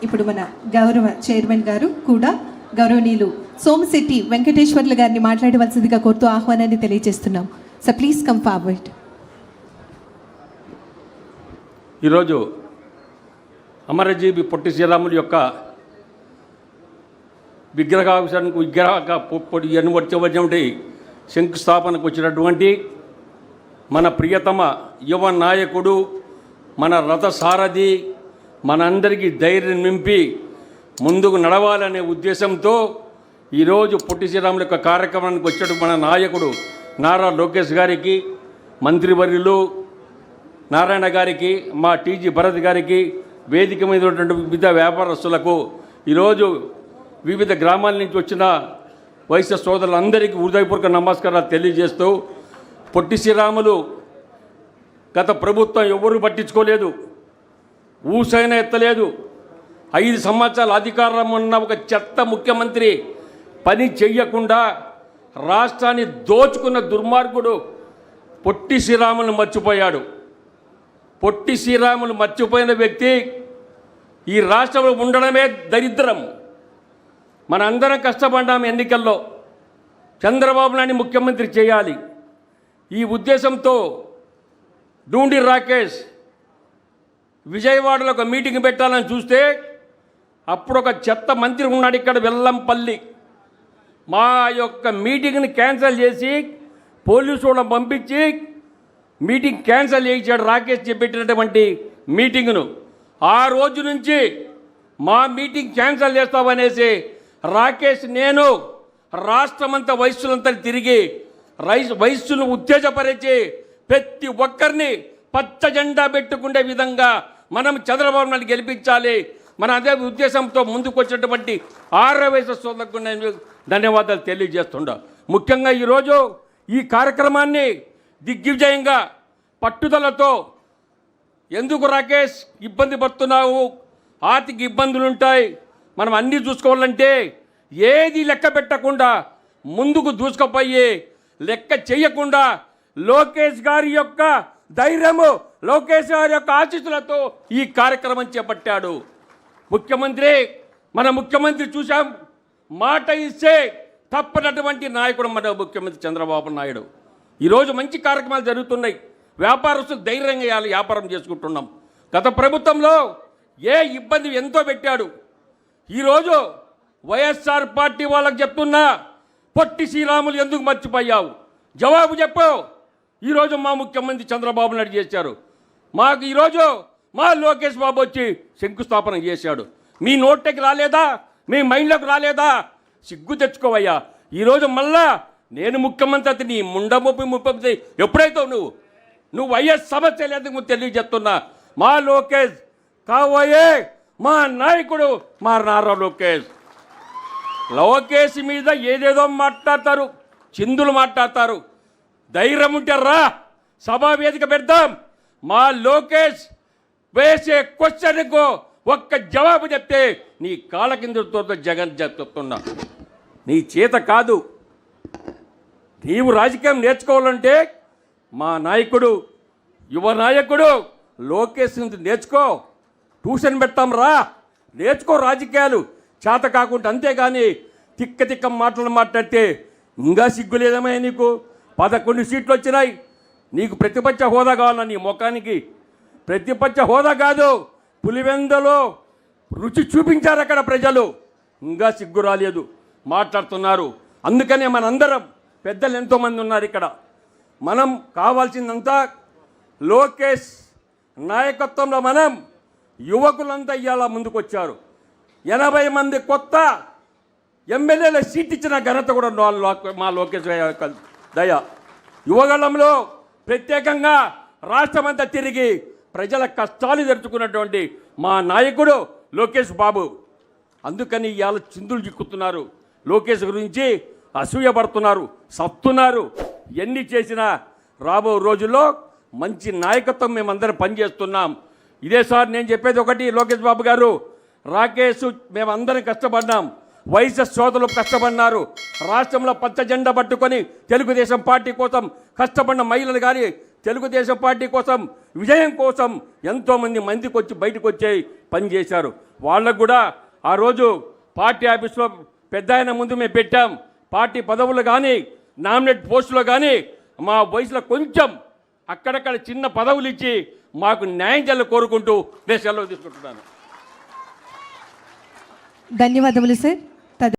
ఇప్పుడు మన గౌరవ చైర్మన్ గారు కూడా గౌరవనీయులు సోమశెట్టి వెంకటేశ్వర్లు గారిని మాట్లాడవలసిందిగా కోరుతూ ఆహ్వానాన్ని తెలియజేస్తున్నాం. సో ప్లీజ్ కమ్ ఫార్వర్డ్ ఈరోజు అమరజీవి పొట్టి శ్రీరాములు యొక్క విగ్రహాభిషేకం విగ్రహ పొడి అనువర్చవటువంటి శంకుస్థాపనకు వచ్చినటువంటి మన ప్రియతమ యువ నాయకుడు మన రథ సారథి మనందరికీ ధైర్యం నింపి ముందుకు నడవాలనే ఉద్దేశంతో ఈరోజు పొట్టి శ్రీరాముల యొక్క కార్యక్రమానికి వచ్చాడు మన నాయకుడు నారా లోకేష్ గారికి మంత్రివర్యులు నారాయణ గారికి మా టీజీ భరత్ గారికి వేదిక మీద ఉన్నటువంటి వివిధ వ్యాపారస్తులకు ఈరోజు వివిధ గ్రామాల నుంచి వచ్చిన వైశ్య సోదరులందరికీ హృదయపూర్వక నమస్కారాలు తెలియజేస్తూ పొట్టి శ్రీరాములు గత ప్రభుత్వం ఎవరు పట్టించుకోలేదు. ఊసైనా ఎత్తలేదు. ఐదు సంవత్సరాల అధికారం ఉన్న ఒక చెత్త ముఖ్యమంత్రి పని చెయ్యకుండా రాష్ట్రాన్ని దోచుకున్న దుర్మార్గుడు పొట్టి శ్రీరాములు మర్చిపోయాడు. పొట్టి శ్రీరాములు మర్చిపోయిన వ్యక్తి ఈ రాష్ట్రంలో ఉండడమే దరిద్రం. మనందరం కష్టపడ్డాం ఎన్నికల్లో. చంద్రబాబు నాయుడు ముఖ్యమంత్రి చేయాలి. ఈ ఉద్దేశంతో డూండి రాకేష్ విజయవాడలో ఒక మీటింగ్ పెట్టాలని చూస్తే అప్పుడు ఒక చెత్త మంత్రి ఉన్నాడు ఇక్కడ వెల్లంపల్లి. మా యొక్క మీటింగ్ని క్యాన్సిల్ చేసి పోలీసు వాళ్ళని పంపించి మీటింగ్ క్యాన్సిల్ చేయించాడు రాకేష్ చెప్పేటటువంటి మీటింగ్ను. ఆ రోజు నుంచి మా మీటింగ్ క్యాన్సిల్ చేస్తామనేసి రాకేష్ నేను రాష్ట్రమంతా వయస్సులంతా తిరిగి రైస్ వయస్సును ఉత్తేజపరిచి ప్రతి ఒక్కరిని పచ్చ జెండా పెట్టుకునే విధంగా మనం చంద్రబాబు నాయుడు గెలిపించాలి. మన అదే ఉద్దేశంతో ముందుకు వచ్చినటువంటి ఆరో వయసు సోదరులకు నేను ధన్యవాదాలు తెలియజేస్తుండా. ముఖ్యంగా ఈరోజు ఈ కార్యక్రమాన్ని దిగ్విజయంగా పట్టుదలతో ఎందుకు రాకేష్ ఇబ్బంది పడుతున్నావు? ఆర్థిక ఇబ్బందులు ఉంటాయి. మనం అన్నీ చూసుకోవాలంటే ఏది లెక్క పెట్టకుండా ముందుకు దూసుకుపోయి లెక్క చేయకుండా లోకేష్ గారి యొక్క ధైర్యము లోకేష్ గారి యొక్క ఆశీస్సులతో ఈ కార్యక్రమం చేపట్టాడు. ముఖ్యమంత్రి మన ముఖ్యమంత్రి చూశాం. మాట ఇస్తే తప్పనటువంటి నాయకుడు మన ముఖ్యమంత్రి చంద్రబాబు నాయుడు. ఈరోజు మంచి కార్యక్రమాలు జరుగుతున్నాయి. వ్యాపారస్తులు ధైర్యంగా వేయాలి వ్యాపారం చేసుకుంటున్నాం. గత ప్రభుత్వంలో ఏ ఇబ్బంది ఎంతో పెట్టాడు. ఈరోజు వైఎస్ఆర్ పార్టీ వాళ్ళకి చెప్తున్నా పొట్టి శ్రీరాములు ఎందుకు మర్చిపోయావు? జవాబు చెప్పు. ఈరోజు మా ముఖ్యమంత్రి చంద్రబాబు నాయుడు చేశారు. మాకు ఈరోజు మా లోకేష్ బాబు వచ్చి శంకుస్థాపన చేశాడు. మీ నోట్లోకి రాలేదా? మీ మైండ్లోకి రాలేదా? సిగ్గు తెచ్చుకోవయ్యా. ఈరోజు మళ్ళా నేను ముఖ్యమంత్రి నీ ముండ ముప్పి ఎప్పుడైతావు నువ్వు? నువ్వు వైఎస్ సమస్య లేదు తెలియజేస్తున్నా. మా లోకేష్ కాబోయే మా నాయకుడు మా నారా లోకేష్. లోకేష్ మీద ఏదేదో మాట్లాడతారు. చిందులు మాట్లాడతారు. ధైర్యం ఉంటే రా. సభా వేదిక పెడదాం. మా లోకేష్ వేసే క్వశ్చన్కు ఒక్క జవాబు చెప్తే నీ కాళ్ళ కింద జగన్ చెప్తున్నా నీ చేత కాదు. నీవు రాజకీయం నేర్చుకోవాలంటే మా నాయకుడు యువ నాయకుడు లోకేష్ నుంచి నేర్చుకో. ట్యూషన్ పెడతాం రా. నేర్చుకో రాజకీయాలు. చేత కాకుండా అంతేగాని తిక్క తిక్క మాటలు మాట్లాడితే ఇంకా సిగ్గు నీకు? పదకొండు సీట్లు వచ్చినాయి. నీకు ప్రతిపక్ష హోదా కావాలా నీ ముఖానికి? ప్రతిపక్ష హోదా కాదు. పులివెందలో రుచి చూపించారు అక్కడ ప్రజలు. ఇంకా సిగ్గు రాలేదు. మాట్లాడుతున్నారు. అందుకనే మనందరం పెద్దలు ఎంతోమంది ఉన్నారు ఇక్కడ. మనం కావాల్సిందంతా లోకేష్ నాయకత్వంలో మనం యువకులంతా ఇవాళ ముందుకొచ్చారు. ఎనభై మంది కొత్త ఎమ్మెల్యేల సీట్ ఇచ్చిన ఘనత కూడా మా లోకేష్ దయ. యువగళంలో ప్రత్యేకంగా రాష్ట్రమంతా తిరిగి ప్రజల కష్టాలు తెరుచుకున్నటువంటి మా నాయకుడు లోకేష్ బాబు. అందుకని ఇవాళ చిందులు చిక్కుతున్నారు. లోకేష్ గురించి అసూయపడుతున్నారు సత్తున్నారు. ఎన్ని చేసినా రాబో రోజుల్లో మంచి నాయకత్వం మేమందరం పనిచేస్తున్నాం. ఇదే సార్ నేను చెప్పేది ఒకటి లోకేష్ బాబు గారు రాకేష్ మేమందరం కష్టపడ్డాం. వైశ్య సోదరులు కష్టపడినారు. రాష్ట్రంలో పచ్చ జెండా పట్టుకొని తెలుగుదేశం పార్టీ కోసం కష్టపడిన మహిళలు కానీ తెలుగుదేశం పార్టీ కోసం విజయం కోసం ఎంతోమంది మందికి వచ్చి బయటకు వచ్చి పనిచేశారు వాళ్ళకు కూడా ఆ రోజు పార్టీ ఆఫీస్లో పెద్ద ఆయన ముందు మేము పెట్టాం. పార్టీ పదవులు కానీ నామినేట్ పోస్టులు కానీ మా వయసులో కొంచెం అక్కడక్కడ చిన్న పదవులు ఇచ్చి మాకు న్యాయం చేయాలని కోరుకుంటూ నేను సెలవు తీసుకుంటున్నాను. ధన్యవాదములు సార్.